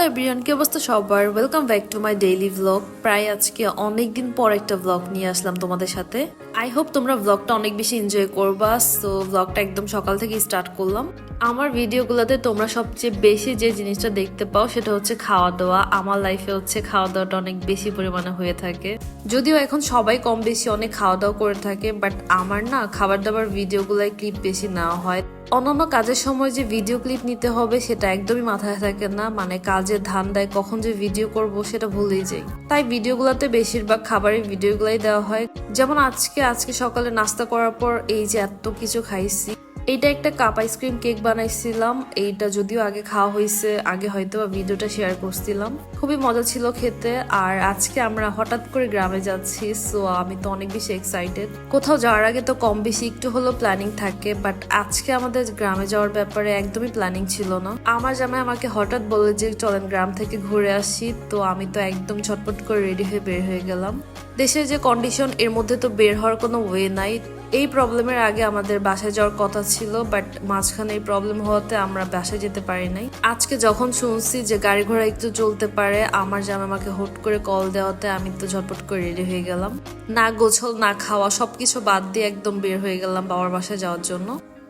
Everyone কি অবস্থা সবার? Welcome back to my daily vlog প্রায় আজকে অনেক দিন পর একটা ভ্লগ নিয়ে আসলাম তোমাদের সাথে। আই হোপ তোমরা ভ্লগটা অনেক বেশি এনজয় করবা। সো ভ্লগটা একদম সকাল থেকে স্টার্ট করলাম। আমার ভিডিওগুলোতে তোমরা সবচেয়ে বেশি যে জিনিসটা দেখতে পাও সেটা হচ্ছে খাওয়া দাওয়া আমার লাইফে হচ্ছে খাওয়া দাওয়াটা অনেক বেশি পরিমাণে হয়ে থাকে। যদিও এখন সবাই কম বেশি অনেক খাওয়া দাওয়া করে থাকে বাট আমার না খাবার দাবার ভিডিওগুলোয় ক্লিপ বেশি নেওয়া হয়। অন্যান্য কাজের সময় যে ভিডিও ক্লিপ নিতে হবে, সেটা একদমই মাথায় থাকে না। মানে কাজের ধান দেয়, কখন যে ভিডিও করব, সেটা ভুলেই যাই। তাই ভিডিওগুলোতে বেশিরভাগ খাবারের ভিডিওগুলাই দেওয়া হয়। যেমন আজকে আজকে সকালে নাস্তা করার পর এই যে এত কিছু খাইছি। এইটা একটা কাপ আইসক্রিম কেক বানাইছিলাম। এইটা যদিও আগে খাওয়া হয়েছে, আগে হয়তো বা ভিডিওটা শেয়ার করছিলাম। খুবই মজা ছিল খেতে। আর আজকে আমরা হঠাৎ করে গ্রামে যাচ্ছি সো আমি তো অনেক বেশি এক্সাইটেড কোথাও যাওয়ার আগে তো কম বেশি একটু হলেও প্ল্যানিং থাকে বাট আজকে আমাদের গ্রামে যাওয়ার ব্যাপারে একদমই প্ল্যানিং ছিল না। আমার জামাই আমাকে হঠাৎ বলে যে, চলেন গ্রাম থেকে ঘুরে আসি। তো আমি তো একদম ছটপট করে রেডি হয়ে বের হয়ে গেলাম। দেশের যে কন্ডিশন এর মধ্যে তো বের হওয়ার কোনো ওয়ে নাই। এই প্রবলেমের আগে আমাদের বাসায় যাওয়ার কথা ছিল বাট মাঝখানে এই প্রবলেম হওয়াতে আমরা বাসায় যেতে পারি নাই। আজকে যখন শুনছি যে গাড়ি ঘোড়া একটু চলতে পারে, আমার জামা আমাকে হুট করে কল দেওয়াতে আমি তো ঝটপট করে রেডি হয়ে গেলাম। না গোছল, না খাওয়া, সবকিছু বাদ দিয়ে একদম বের হয়ে গেলাম বাবার বাসায় যাওয়ার জন্য।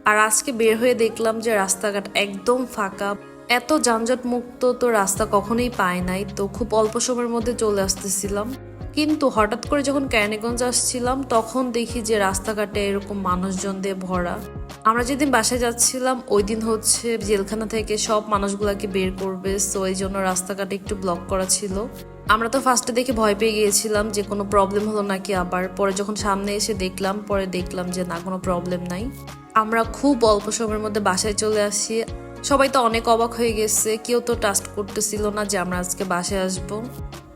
আর আজকে বের হয়ে দেখলাম যে রাস্তাঘাট একদম ফাঁকা। এত যানজট মুক্ত তো রাস্তা কখনোই পায় নাই, তো খুব অল্প সময়ের মধ্যে চলে আসতেছিলাম। কিন্তু হঠাৎ করে যখন ক্যানিগঞ্জ আসছিলাম, তখন দেখি যে রাস্তাঘাটে এরকম মানুষজন দিয়ে ভরা। আমরা যেদিন বাসায় যাচ্ছিলাম, ওই দিন হচ্ছে জেলখানা থেকে সব মানুষগুলাকে বের করবে সো এই জন্য রাস্তাঘাটে একটু ব্লক করা ছিল। আমরা তো ফার্স্টে দেখে ভয় পেয়ে গিয়েছিলাম যে কোনো প্রবলেম হলো নাকি আবার। পরে যখন সামনে এসে দেখলাম, পরে দেখলাম যে না, কোনো প্রবলেম নাই। আমরা খুব অল্প সময়ের মধ্যে বাসায় চলে আসি। সবাই তো অনেক অবাক হয়ে গেছে, কেউ তো ট্রাস্ট করতেছিল না যে আমরা আজকে বাসে আসব।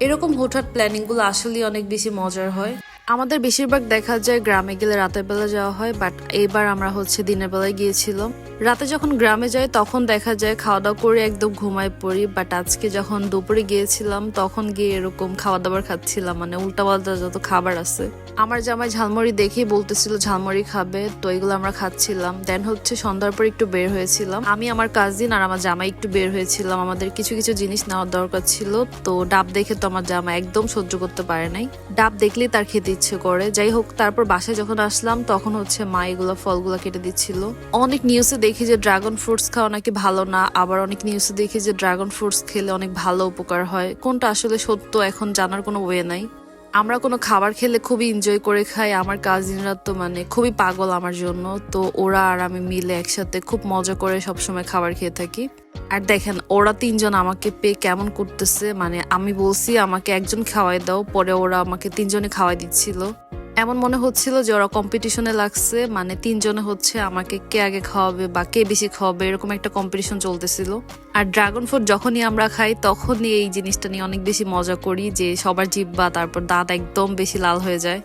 এরকম হুটহাট প্ল্যানিংগুলো আসলেই অনেক বেশি মজার হয়। আমাদের বেশিরভাগ দেখা যায় গ্রামে গেলে রাতের বেলা যাওয়া হয় বাট এইবার আমরা হচ্ছে দিনের বেলায় গিয়েছিলাম। রাতে যখন গ্রামে যাই, তখন দেখা যায় খাওয়া দাওয়া করে একদম ঘুমায় পড়ি বাট আজকে যখন দুপুরে গিয়েছিলাম, তখন গিয়ে এরকম খাওয়া দাবার খাচ্ছিলাম মানে উল্টাপাল্টা যত খাবার আছে। আমার জামাই ঝালমুড়ি দেখেই বলতেছিল, ঝালমুড়ি খাবে। তো এগুলো আমরা খাচ্ছিলাম। দেন হচ্ছে সন্ধ্যার পর একটু বের হয়েছিলাম। আমি, আমার কাজিন আর আমার জামাই একটু বের হয়েছিলাম। আমাদের কিছু কিছু জিনিস নেওয়ার দরকার ছিল, তো ডাব দেখে তো আমার জামা একদম সহ্য করতে পারে নাই। ডাব দেখলেই তার খেতে ইচ্ছে করে। যাই হোক, তারপর বাসায় যখন আসলাম, তখন হচ্ছে মা এগুলো ফলগুলো কেটে দিচ্ছিল। অনেক নিউজে দেখি যে ড্রাগন ফ্রুটস খাওয়া নাকি ভালো না। আবার অনেক নিউজে দেখি যে ড্রাগন ফ্রুটস খেলে অনেক ভালো উপকার হয়। কোনটা আসলে সত্য এখন জানার কোনো ওয়ে নাই। আমরা কোনো খাবার খেলে খুবই এনজয় করে খাই। আমার কাজিনরা তো মানে খুবই পাগল আমার জন্য। তো ওরা আর আমি মিলে একসাথে খুব মজা করে সবসময় খাবার খেয়ে থাকি। আর দেখেন, ওরা তিনজন আমাকে পেয়ে কেমন করতেছে মানে আমি বলছি, আমাকে একজন খাওয়াই দাও। পরে ওরা আমাকে তিনজনে খাওয়াই দিচ্ছিল। এমন মনে হচ্ছিল যে ওরা কম্পিটিশনে লাগছে মানে তিনজনে হচ্ছে আমাকে কে আগে খাওয়াবে বা কে বেশি খাওয়াবে, এরকম একটা কম্পিটিশন চলতেছিল। আর ড্রাগন ফ্রুট যখনই আমরা খাই, তখনই এই জিনিসটা নিয়ে অনেক বেশি মজা করি যে সবার জিব্বা তারপর দাঁত একদম বেশি লাল হয়ে যায়।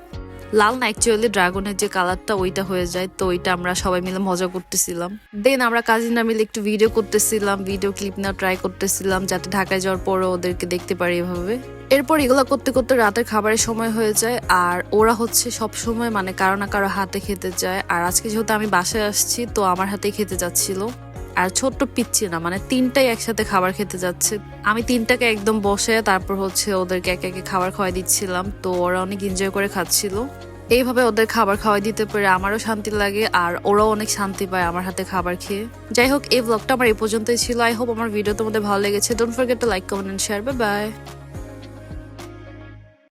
লাল না অ্যাকচুয়ালি ড্রাগনের যে কালারটা ওইটা হয়ে যায়, তো ওইটা আমরা সবাই মিলে মজা করতেছিলাম। দেন আমরা কাজিনরা মিলে একটু ভিডিও করতেছিলাম ভিডিও ক্লিপ না ট্রাই করতেছিলাম, যাতে ঢাকায় যাওয়ার পরও ওদেরকে দেখতে পারি এভাবে। এরপর এগুলো করতে করতে রাতের খাবারের সময় হয়ে যায়, আর ওরা হচ্ছে সব সময় মানে কারও না কারও হাতে খেতে যায় আর আজকে যেহেতু আমি বাসায় আসছি, তো আমার হাতে খেতে যাচ্ছিল আর ছোট্ট পিচ্ছি না মানে তিনটাই একসাথে খাবার খেতে যাচ্ছে। আমি তিনটাকে একদম বসে তারপর হচ্ছে ওদেরকে একে একে খাবার খাওয়াই দিচ্ছিলাম, তো ওরা অনেক এনজয় করে খাচ্ছিল। এইভাবে ওদের খাবার খাওয়াই দিতে পেরে আমারও শান্তি লাগে আর ওরাও অনেক শান্তি পায় আমার হাতে খাবার খেয়ে। যাই হোক, এই ব্লগটা আমার এই পর্যন্তই ছিল। আই হোপ আমার ভিডিও তোমাদের ভালো লেগেছে। Don't forget to like comment and share bye bye